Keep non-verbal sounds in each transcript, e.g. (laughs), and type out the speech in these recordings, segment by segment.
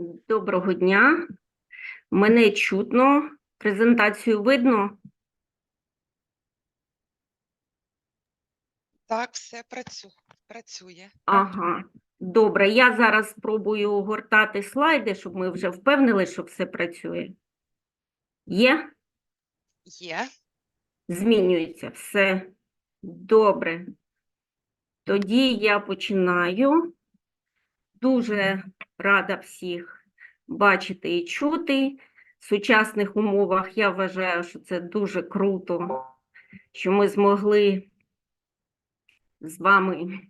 Доброго дня. Мене чутно. Презентацію видно? Так, все працює. Ага. Добре, я зараз спробую огортати слайди, щоб ми вже впевнили, що все працює. Є? Є. Змінюється все. Добре. Тоді я починаю. Дуже рада всіх бачити і чути. В сучасних умовах я вважаю, що це дуже круто, що ми змогли з вами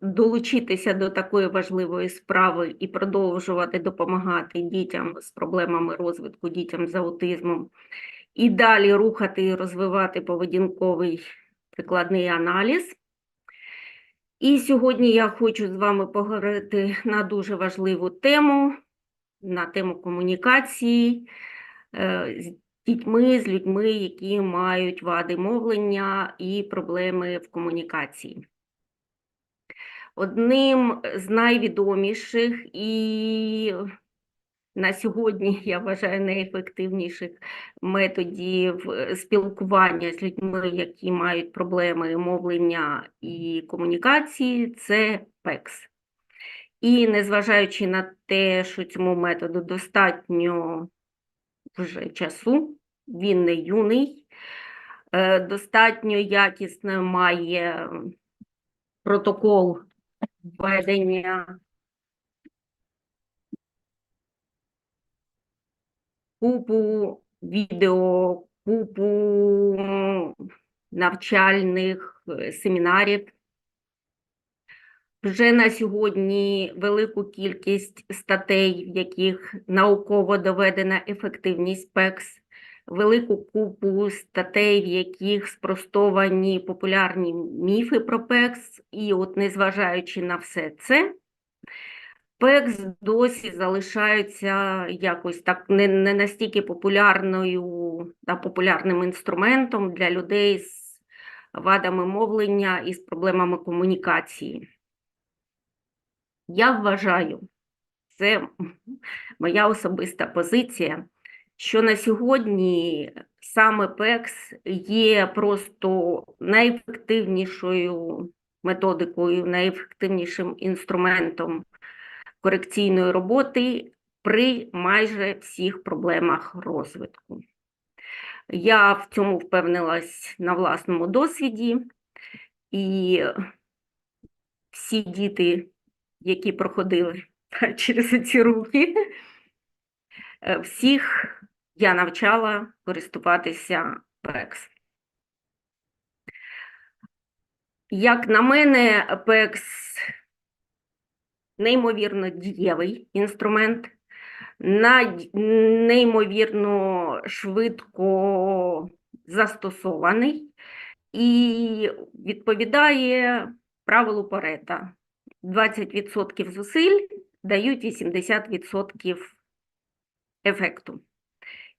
долучитися до такої важливої справи і продовжувати допомагати дітям з проблемами розвитку, дітям з аутизмом, і далі рухати і розвивати поведінковий прикладний аналіз. І сьогодні я хочу з вами поговорити на дуже важливу тему, на тему комунікації е, з дітьми, з людьми, які мають вади мовлення і проблеми в комунікації. Одним з найвідоміших і на сьогодні, я вважаю, найефективніших методів е, спілкування з людьми, які мають проблеми мовлення і комунікації, це ПЕКС. І незважаючи на те, що цьому методу достатньо вже часу, він не юний, е, достатньо якісно має протокол ведення купу відео, купу навчальних е, семінарів. Вже на сьогодні велику кількість статей, в яких науково доведена ефективність ПЕКС, велику купу статей, в яких спростовані популярні міфи про ПЕКС, і от незважаючи на все це, ПЕКС досі залишається якось так не, не настільки популярною та популярним інструментом для людей з вадами мовлення і з проблемами комунікації. Я вважаю, це моя особиста позиція, що на сьогодні саме ПЕКС є просто найефективнішою методикою, найефективнішим інструментом корекційної роботи при майже всіх проблемах розвитку. Я в цьому впевнилась на власному досвіді, і всі діти, які проходили (laughs) через ці рухи, е, всіх я навчала користуватися ПЕКС. Як на мене, ПЕКС неймовірно дієвий інструмент, най- неймовірно швидко застосований і відповідає правилу Парета. 20% зусиль дають 80% ефекту.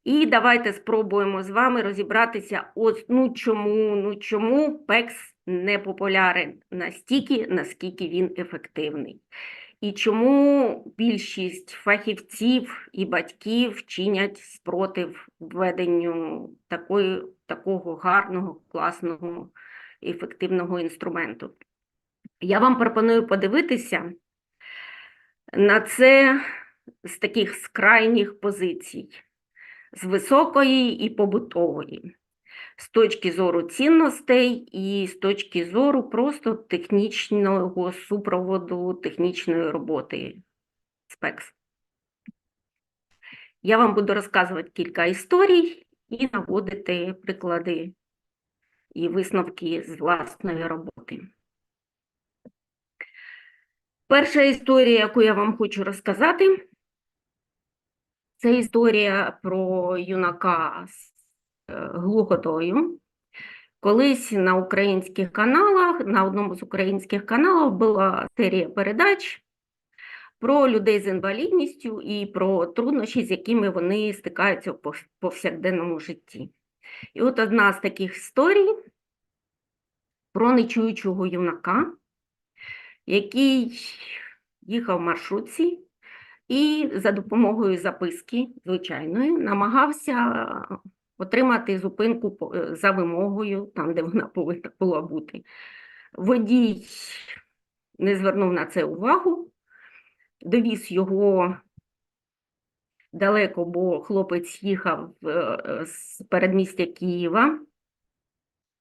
І давайте спробуємо з вами розібратися, ось ну чому, ну чому ПЕКС не популярен настільки, наскільки він ефективний. І чому більшість фахівців і батьків чинять спротив введенню такої, такого гарного, класного, ефективного інструменту. Я вам пропоную подивитися на це з таких з крайніх позицій, з високої і побутової, з точки зору цінностей і з точки зору просто технічного супроводу, технічної роботи спекс. Я вам буду розказувати кілька історій і наводити приклади і висновки з власної роботи. Перша історія, яку я вам хочу розказати, це історія про юнака з глухотою. Колись на українських каналах, на одному з українських каналів була серія передач про людей з інвалідністю і про труднощі, з якими вони стикаються в повсякденному житті. І от одна з таких історій про нечуючого юнака, який їхав в маршрутці і за допомогою записки звичайної намагався отримати зупинку е, за вимогою, там, де вона повинна була бути. Водій не звернув на це увагу, довіз його далеко, бо хлопець їхав е, з передмістя Києва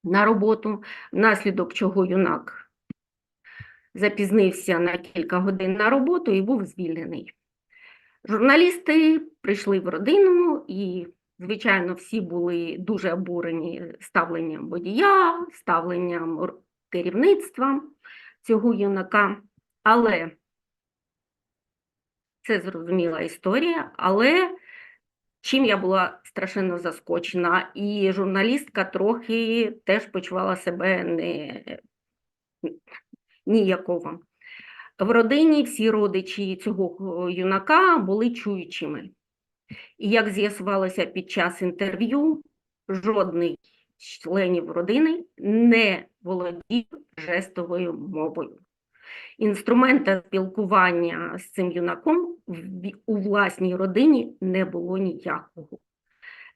на роботу, внаслідок чого юнак запізнився на кілька годин на роботу і був звільнений. Журналісти прийшли в родину і, звичайно, всі були дуже обурені ставленням водія, ставленням керівництва цього юнака. Але це зрозуміла історія, але чим я була страшенно заскочена, і журналістка трохи теж почувала себе не ніяково. В родині всі родичі цього юнака були чуючими. І як з'ясувалося під час інтерв'ю, жодний з членів родини не володів жестовою мовою. Інструмента спілкування з цим юнаком у власній родині не було ніякого.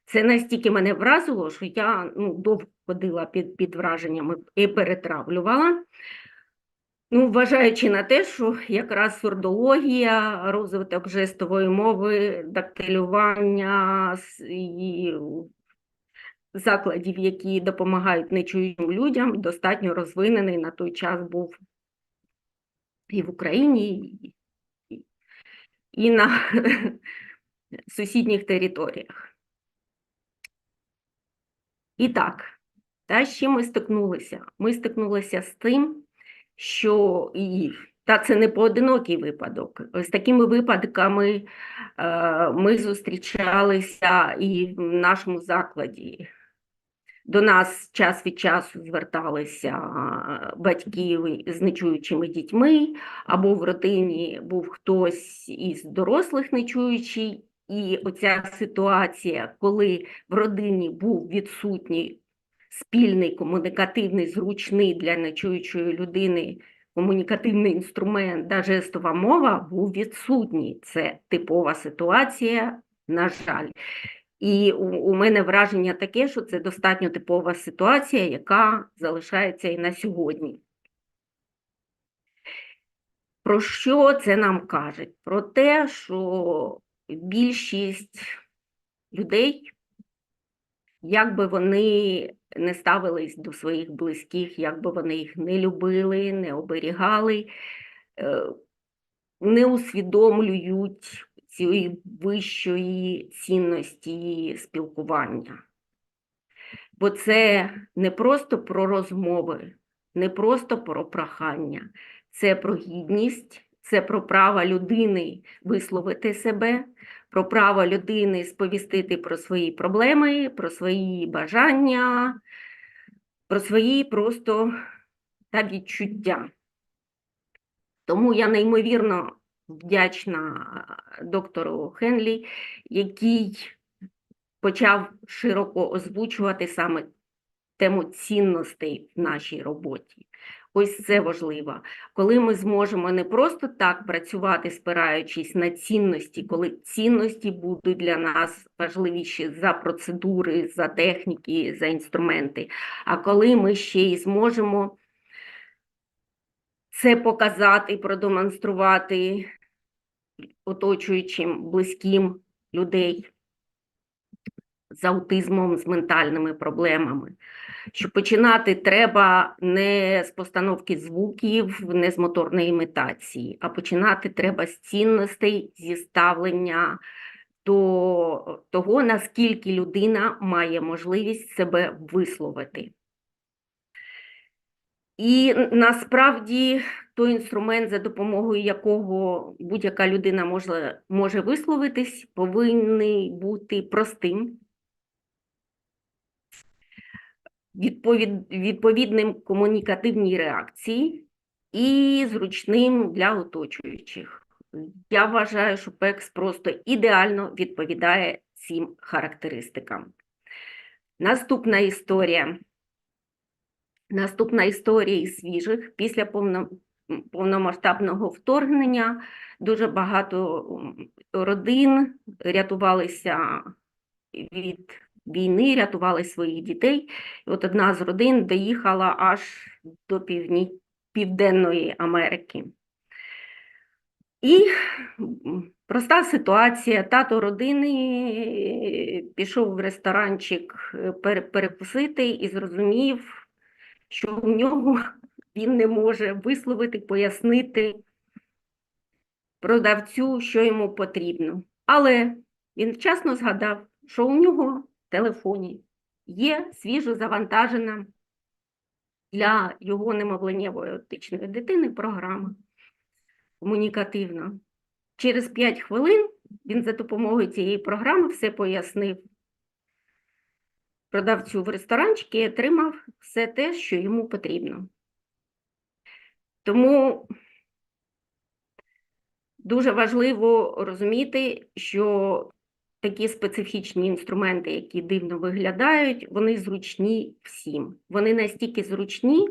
Це настільки мене вразило, що я ну, довго ходила під, під враженнями і перетравлювала. Ну, вважаючи на те, що якраз сурдологія, розвиток жестової мови, дактилювання і закладів, які допомагають нечуючим людям, достатньо розвинений на той час був і в Україні, і- на (laughs) сусідніх територіях. І так, та з чим ми стикнулися? Ми стикнулися з тим, що і та це не поодинокий випадок. З такими випадками е, ми зустрічалися і в нашому закладі. До нас час від часу зверталися е, батьки з нечуючими дітьми, або в родині був хтось із дорослих нечуючий, і оця ситуація, коли в родині був відсутній спільний комунікативний, зручний для нечуючої людини комунікативний інструмент та жестова мова був відсутній. Це типова ситуація, на жаль. І у, у мене враження таке, що це достатньо типова ситуація, яка залишається і на сьогодні. Про що це нам каже? Про те, що більшість людей, як би вони не ставились до своїх близьких, як би вони їх не любили, не оберігали, е, не усвідомлюють цієї вищої цінності спілкування. Бо це не просто про розмови, не просто про прохання, це про гідність, це про право людини висловити себе, про право людини сповістити про свої проблеми, про свої бажання, про свої просто та відчуття. Тому я неймовірно вдячна доктору Хенлі, який почав широко озвучувати саме тему цінностей в нашій роботі. Ось це важливо. Коли ми зможемо не просто так працювати, спираючись на цінності, коли цінності будуть для нас важливіші за процедури, за техніки, за інструменти, а коли ми ще й зможемо це показати, продемонструвати оточуючим близьким людей з аутизмом, з ментальними проблемами. Що починати треба не з постановки звуків, не з моторної імітації, а починати треба з цінностей, зі ставлення до того, наскільки людина має можливість себе висловити. І насправді той інструмент, за допомогою якого будь-яка людина може, може висловитись, повинен бути простим, відповід, відповідним комунікативній реакції і зручним для оточуючих. Я вважаю, що ПЕКС просто ідеально відповідає цим характеристикам. Наступна історія. Наступна історія із свіжих після повно, повномасштабного вторгнення дуже багато родин рятувалися від війни, рятували своїх дітей. От одна з родин доїхала аж до півні... Південної Америки. І проста ситуація. Тато родини е, пішов в ресторанчик е, перекусити і зрозумів, що в нього (laughs) він не може висловити, пояснити продавцю, що йому потрібно. Але він вчасно згадав, що у нього телефоні є свіжо завантажена для його немовленнєвої аутичної дитини програма комунікативна. Через 5 хвилин він за допомогою цієї програми все пояснив продавцю в ресторанчикі і отримав все те, що йому потрібно. Тому дуже важливо розуміти, що такі специфічні інструменти, які дивно виглядають, вони зручні всім. Вони настільки зручні,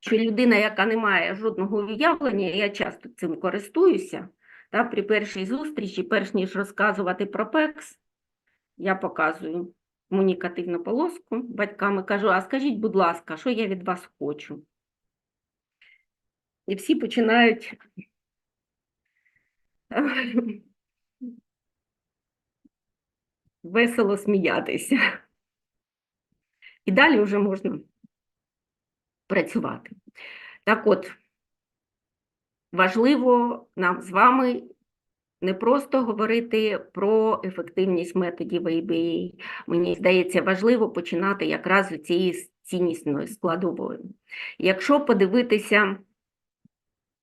що людина, яка не має жодного уявлення, я часто цим користуюся, та, при першій зустрічі, перш ніж розказувати про ПЕКС, я показую комунікативну полоску батькам і кажу, а скажіть, будь ласка, що я від вас хочу? І всі починають весело сміятися. І далі вже можна працювати. Так от, важливо нам з вами не просто говорити про ефективність методів ABA. Мені здається, важливо починати якраз з цієї ціннісної складової. Якщо подивитися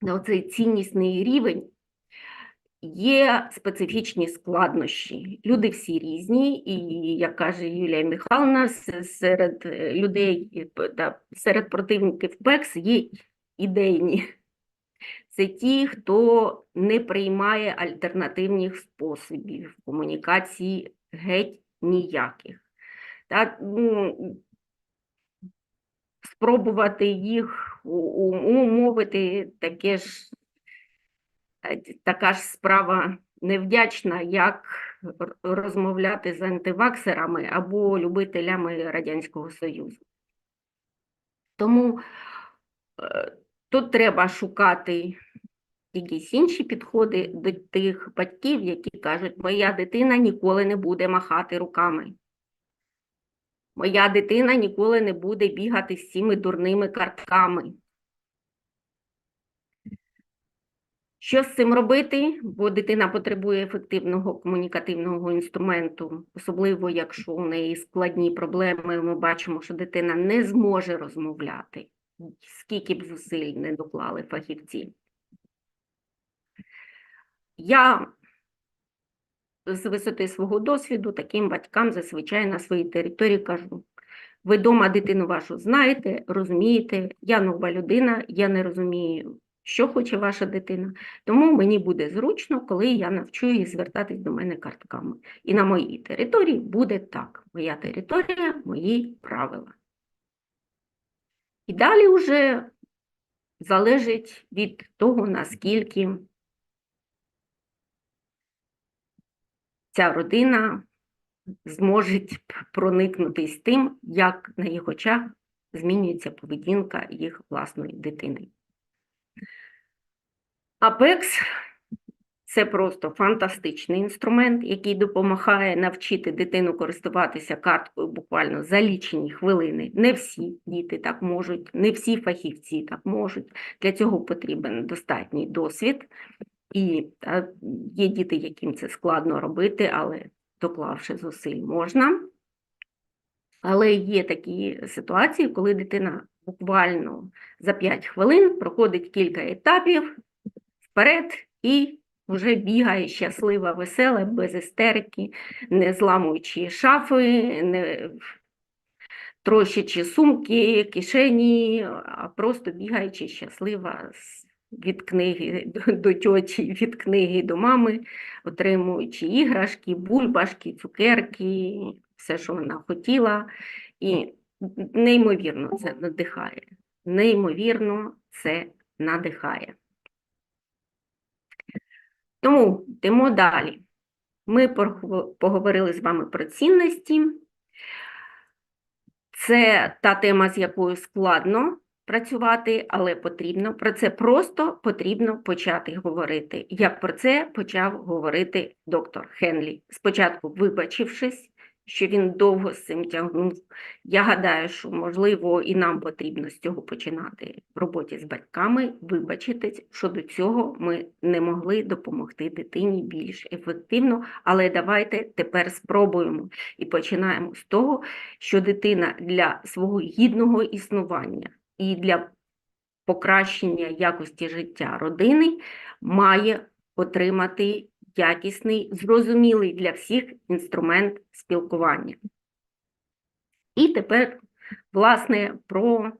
на цей ціннісний рівень, є специфічні складнощі. Люди всі різні, і, як каже Юлія Михайловна, серед е, людей, та, серед противників ПЕКС є ідейні. Це ті, хто не приймає альтернативних способів комунікації геть ніяких. Та, ну, спробувати їх умовити таке ж, така ж справа невдячна, як розмовляти з антиваксерами або любителями Радянського Союзу. Тому е, тут треба шукати якісь інші підходи до тих батьків, які кажуть, моя дитина ніколи не буде махати руками. Моя дитина ніколи не буде бігати з цими дурними картками. Що з цим робити? Бо дитина потребує ефективного комунікативного інструменту, особливо якщо у неї складні проблеми, ми бачимо, що дитина не зможе розмовляти, скільки б зусиль не доклали фахівці. Я з висоти свого досвіду таким батькам зазвичай на своїй території кажу: ви дома дитину вашу знаєте, розумієте, я нова людина, я не розумію, що хоче ваша дитина, тому мені буде зручно, коли я навчу її звертатись до мене картками. І на моїй території буде так. Моя територія, мої правила. І далі вже залежить від того, наскільки ця родина зможе п- проникнутись тим, як на їх очах змінюється поведінка їх власної дитини. Апекс це просто фантастичний інструмент, який допомагає навчити дитину користуватися карткою буквально за лічені хвилини. Не всі діти так можуть, не всі фахівці так можуть. Для цього потрібен достатній досвід. І та, є діти, яким це складно робити, але доклавши зусиль можна. Але є такі ситуації, коли дитина буквально за 5 хвилин проходить кілька етапів вперед і вже бігає щаслива, весела, без істерики, не зламуючи шафи, не трощачи сумки, кишені, а просто бігаючи щаслива від книги до, тьоті, від книги до мами, отримуючи іграшки, бульбашки, цукерки, все, що вона хотіла. І неймовірно це надихає. неймовірно це надихає. Тому йдемо далі. Ми поговорили з вами про цінності. Це та тема, з якою складно працювати, але потрібно. Про це просто потрібно почати говорити. Як про це почав говорити доктор Хенлі. Спочатку вибачившись, що він довго з цим тягнув. Я гадаю, що, можливо, і нам потрібно з цього починати в роботі з батьками, вибачитись, що до цього ми не могли допомогти дитині більш ефективно, але давайте тепер спробуємо і починаємо з того, що дитина для свого гідного існування і для покращення якості життя родини має отримати якісний, зрозумілий для всіх інструмент спілкування. І тепер, власне, про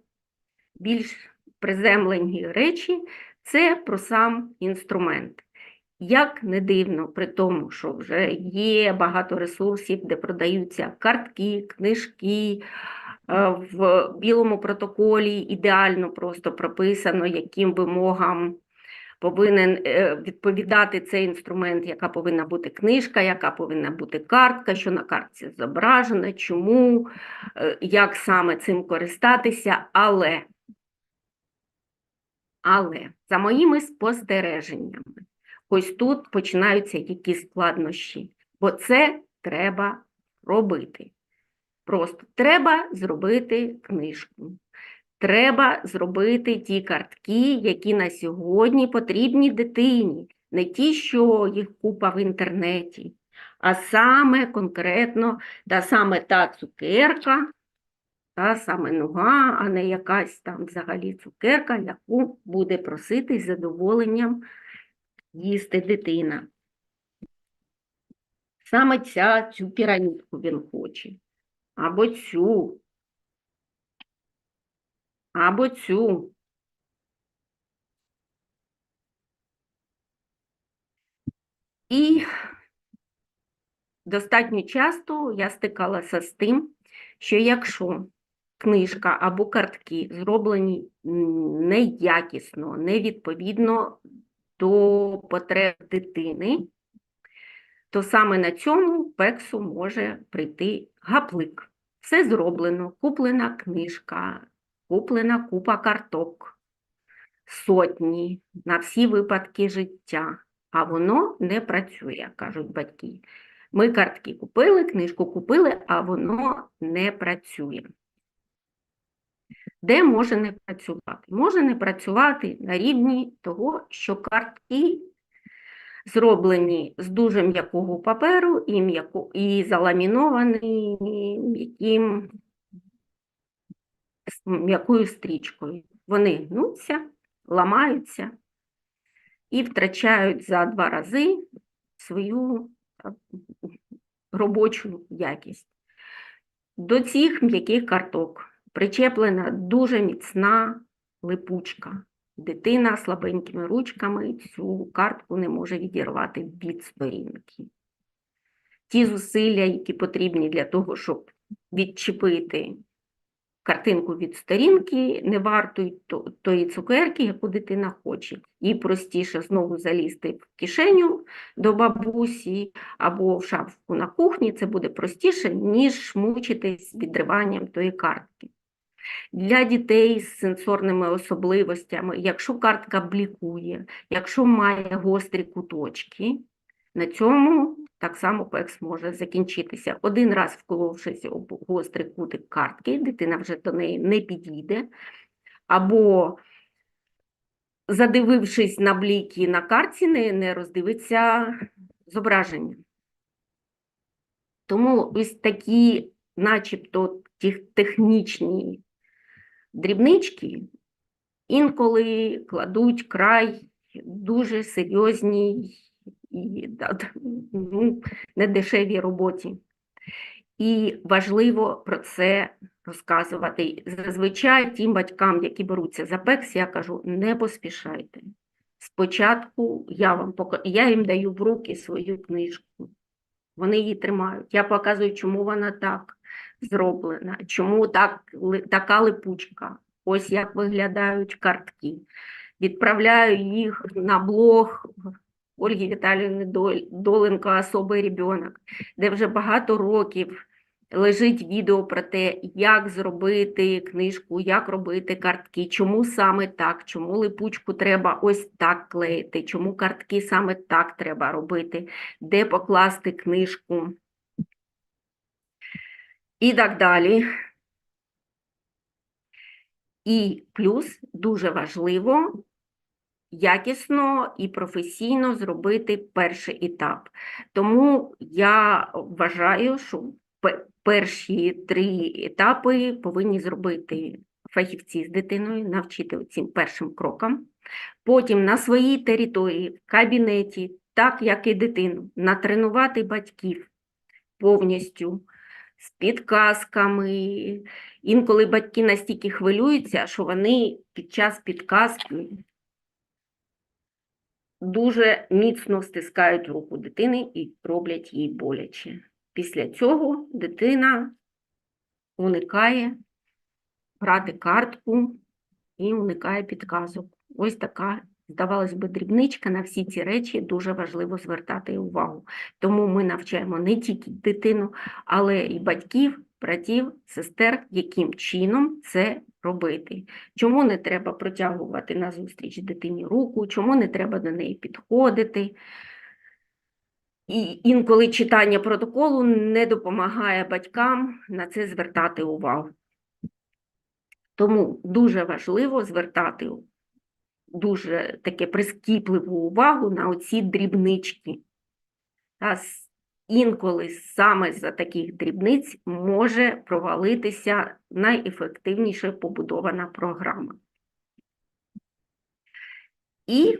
більш приземлені речі це про сам інструмент. Як не дивно, при тому, що вже є багато ресурсів, де продаються картки, книжки, е, в білому протоколі ідеально просто прописано, яким вимогам повинен е, відповідати цей інструмент, яка повинна бути книжка, яка повинна бути картка, що на картці зображено, чому, е, як саме цим користатися, але, але за моїми спостереженнями, ось тут починаються якісь складнощі, бо це треба робити. Просто треба зробити книжку. Треба зробити ті картки, які на сьогодні потрібні дитині, не ті, що їх купа в інтернеті, а саме конкретно та саме та цукерка, та саме нуга, а не якась там взагалі цукерка, яку буде просити з задоволенням їсти дитина. Саме ця, цю пірамідку він хоче, або цю, або цю. І достатньо часто я стикалася з тим, що якщо книжка або картки зроблені неякісно, невідповідно до потреб дитини, то саме на цьому пексу може прийти гаплик. Все зроблено, куплена книжка, куплена купа карток, сотні на всі випадки життя, а воно не працює, кажуть батьки. Ми картки купили, книжку купили, а воно не працює. Де може не працювати? Може не працювати на рівні того, що картки зроблені з дуже м'якого паперу і, і заламіновані м'яким м'якою стрічкою. Вони гнуться, ламаються і втрачають за два рази свою робочу якість. До цих м'яких карток причеплена дуже міцна липучка. Дитина слабенькими ручками цю картку не може відірвати від сторінки. Ті зусилля, які потрібні для того, щоб відчепити картинку від сторінки, не вартують тої цукерки, яку дитина хоче. Їй простіше знову залізти в кишеню до бабусі або в шафку на кухні. Це буде простіше, ніж мучитись відриванням тої картки. Для дітей з сенсорними особливостями, якщо картка блікує, якщо має гострі куточки, на цьому так само пекс може закінчитися. Один раз вколовшись об гострий кутик картки, дитина вже до неї не підійде, або задивившись на бліки на картці, не, не роздивиться зображення. Тому ось такі, начебто, технічні дрібнички інколи кладуть край дуже серйозній і ну, недешевій роботі. І важливо про це розказувати. Зазвичай тим батькам, які беруться за пекс, я кажу, не поспішайте. Спочатку я вам пока... я їм даю в руки свою книжку. Вони її тримають. Я показую, чому вона так зроблена, чому так, така липучка. ось як виглядають картки. Відправляю їх на блог Ольги Віталіївни Доленко «Особий ребенок», де вже багато років лежить відео про те, як зробити книжку, як робити картки, чому саме так, чому липучку треба ось так клеїти, чому картки саме так треба робити, де покласти книжку і так далі. І плюс дуже важливо якісно і професійно зробити перший етап. Тому я вважаю, що перші три етапи повинні зробити фахівці з дитиною, навчити цим першим крокам. Потім на своїй території, в кабінеті, так як і дитину, натренувати батьків повністю з підказками. Інколи батьки настільки хвилюються, що вони під час підказки дуже міцно стискають руку дитини і роблять їй боляче. Після цього дитина уникає брати картку і уникає підказок. Ось така, здавалось би, дрібничка на всі ці речі дуже важливо звертати увагу. Тому ми навчаємо не тільки дитину, але і батьків, братів, сестер, яким чином це робити. Чому не треба протягувати назустріч дитині руку, чому не треба до неї підходити. І інколи читання протоколу не допомагає батькам на це звертати увагу. Тому дуже важливо звертати дуже таке прискіпливу увагу на оці дрібнички. Інколи саме за таких дрібниць може провалитися найефективніше побудована програма. І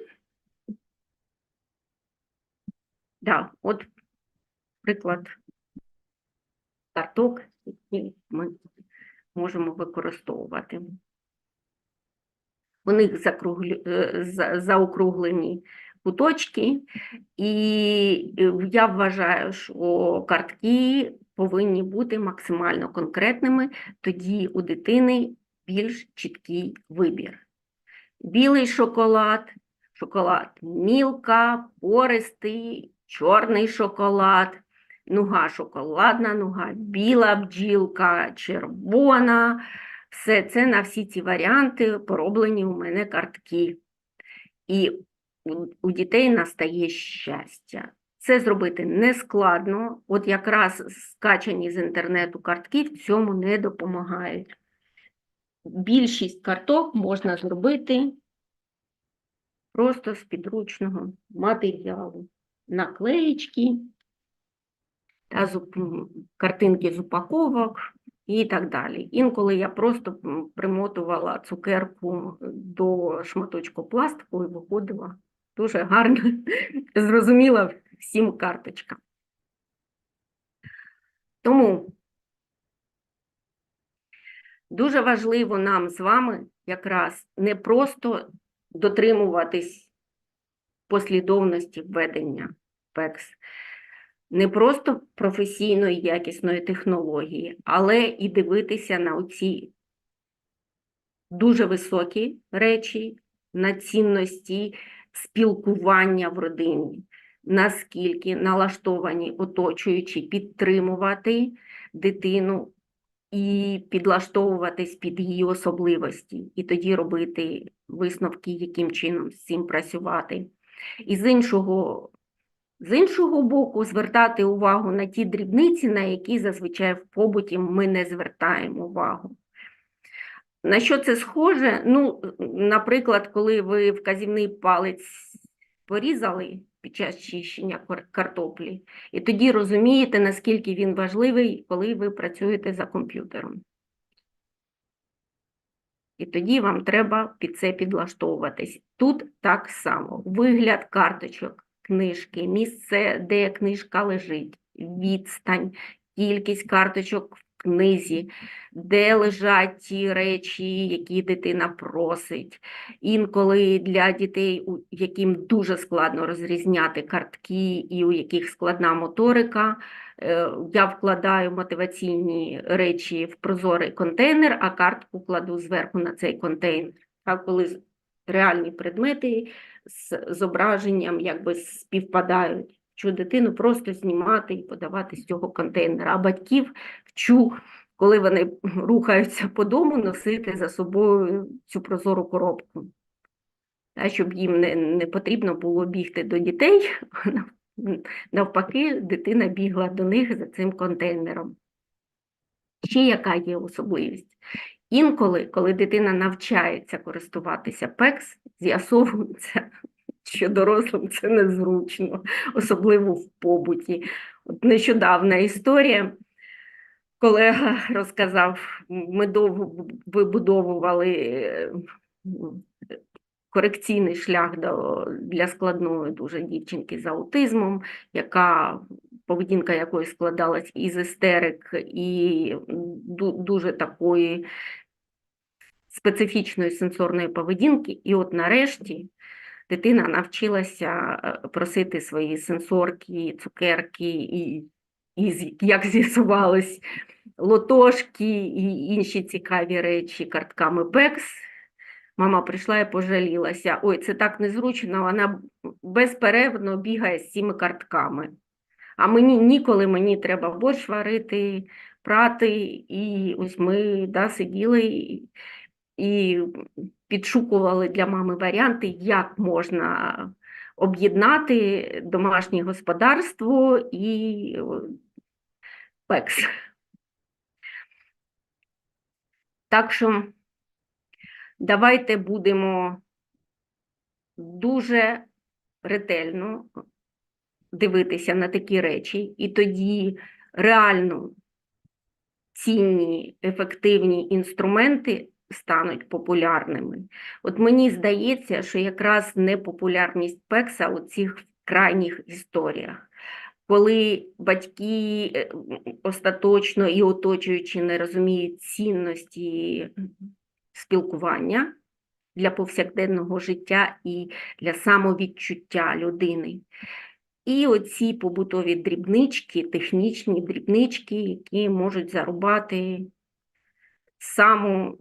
да, от приклад карток, які ми можемо використовувати. У них закруглю, е, заокруглені куточки, і е, я вважаю, що картки повинні бути максимально конкретними, тоді у дитини більш чіткий вибір. Білий шоколад, шоколад мілка, пористий, чорний шоколад, нуга шоколадна, нуга біла бджілка, червона. Все це на всі ці варіанти пороблені у мене картки. І у, дітей настає щастя. Це зробити не складно, от якраз скачані з інтернету картки в цьому не допомагають. Більшість карток можна зробити просто з підручного матеріалу. Наклеєчки та картинки з упаковок і так далі. Інколи я просто примотувала цукерку до шматочку пластику і виходила дуже гарно, зрозуміла всім карточкам. Тому дуже важливо нам з вами якраз не просто дотримуватись послідовності введення ПЕКС, не просто професійної якісної технології, але і дивитися на оці дуже високі речі, на цінності спілкування в родині, наскільки налаштовані оточуючі підтримувати дитину і підлаштовуватись під її особливості, і тоді робити висновки, яким чином з цим працювати. І з іншого, з іншого боку, звертати увагу на ті дрібниці, на які зазвичай в побуті ми не звертаємо увагу. На що це схоже? Ну, наприклад, коли ви вказівний палець порізали під час чищення кар- картоплі, і тоді розумієте, наскільки він важливий, коли ви працюєте за комп'ютером. І тоді вам треба під це підлаштовуватись. Тут так само. Вигляд карточок, книжки, місце, де книжка лежить, відстань, кількість карточок книзі, де лежать ті речі, які дитина просить. Інколи для дітей, яким дуже складно розрізняти картки і у яких складна моторика, е, я вкладаю мотиваційні речі в прозорий контейнер, а картку кладу зверху на цей контейнер. А коли реальні предмети з зображенням якби співпадають. Вчу дитину просто знімати і подавати з цього контейнера. А батьків вчу, коли вони рухаються по дому, носити за собою цю прозору коробку. Та, щоб їм не, не потрібно було бігти до дітей, (laughs) навпаки, дитина бігла до них за цим контейнером. Ще яка є особливість? Інколи, коли дитина навчається користуватися ПЕКС, з'ясовується, (laughs) що дорослим це незручно, особливо в побуті. От нещодавна історія. Колега розказав, ми довго вибудовували е, корекційний шлях до, для складної дуже дівчинки з аутизмом, яка поведінка якої складалась із істерик і дуже такої специфічної сенсорної поведінки. І от нарешті дитина навчилася е, просити свої сенсорки, цукерки і, і як з'ясувалось, лотошки і інші цікаві речі картками ПЕКС. Мама прийшла і пожалілася. Ой, це так незручно, вона безперервно бігає з цими картками. А мені ніколи мені треба борщ варити, прати, і ось ми да, сиділи і, і підшукували для мами варіанти, як можна об'єднати домашнє господарство і пекс. Так що давайте будемо дуже ретельно дивитися на такі речі, і тоді реально цінні, ефективні інструменти стануть популярними. От мені здається, що якраз непопулярність пекса у цих крайніх історіях, коли батьки е, остаточно і оточуючи не розуміють цінності спілкування для повсякденного життя і для самовідчуття людини. І оці побутові дрібнички, технічні дрібнички, які можуть зарубати саму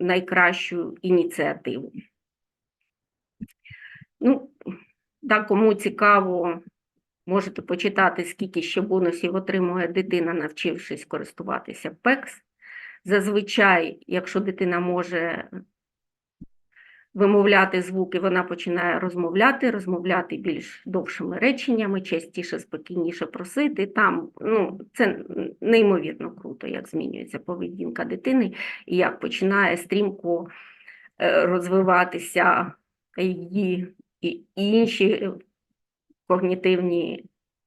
найкращу ініціативу. Ну, так, кому цікаво, можете почитати, скільки ще бонусів отримує дитина, навчившись користуватися ПЕКС. Зазвичай, якщо дитина може вимовляти звуки, вона починає розмовляти, розмовляти більш довшими реченнями, частіше, спокійніше просити. Там ну, це неймовірно круто, як змінюється поведінка дитини і як починає стрімко е, розвиватися її і інші когнітивні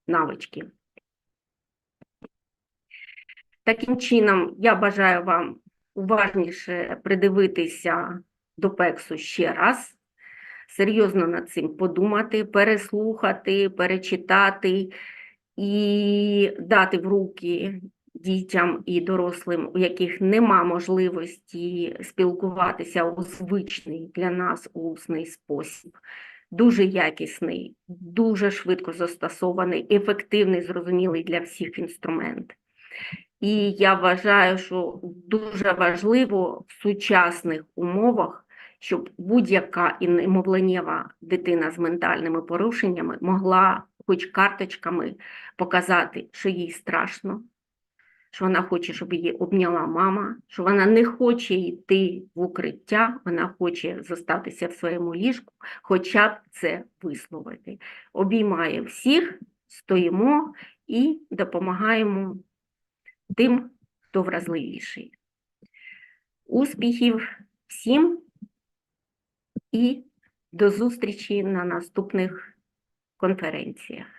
навички. Таким чином, я бажаю вам уважніше придивитися до пексу ще раз, серйозно над цим подумати, переслухати, перечитати і дати в руки дітям і дорослим, у яких нема можливості спілкуватися у звичний для нас усний спосіб. Дуже якісний, дуже швидко застосований, ефективний, зрозумілий для всіх інструмент. І я вважаю, що дуже важливо в сучасних умовах, щоб будь-яка і немовленєва дитина з ментальними порушеннями могла хоч карточками показати, що їй страшно, що вона хоче, щоб її обняла мама, що вона не хоче йти в укриття, вона хоче зостатися в своєму ліжку, хоча б це висловити. Обіймає всіх, стоїмо і допомагаємо тим, хто вразливіший. Успіхів всім і до зустрічі на наступних конференціях.